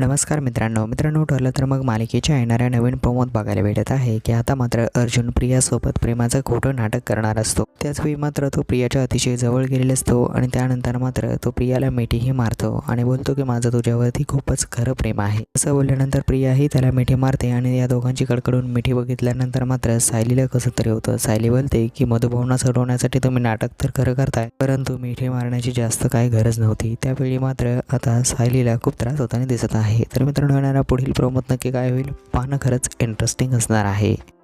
नमस्कार मित्रांनो. मित्रांनो ठरलं तर मग मालिकेच्या येणाऱ्या नवीन प्रमोद बघायला भेटत आहे की आता मात्र अर्जुन प्रियासोबत प्रेमाचं खोटं नाटक करणार असतो. त्याचवेळी मात्र तो प्रियाच्या अतिशय जवळ गेलेला असतो आणि त्यानंतर मात्र तो प्रियाला मिठीही मारतो आणि बोलतो की माझं तुझ्यावरती खूपच खरं प्रेम आहे. असं बोलल्यानंतर प्रियाही त्याला मिठी मारते आणि या दोघांची कडकडून मिठी बघितल्यानंतर मात्र सायलीला कसं तरी होतं. सायली बोलते की मधुभावना सोडवण्यासाठी तुम्ही नाटक तर खरं करताय परंतु मिठी मारण्याची जास्त काही गरज नव्हती. त्यावेळी मात्र आता सायलीला खूप त्रास होताना दिसत आहे. तर मित्रांनो येणारा पुढील प्रोमोत नक्की काय होईल? पानं खरंच इंटरेस्टिंग असणार आहे.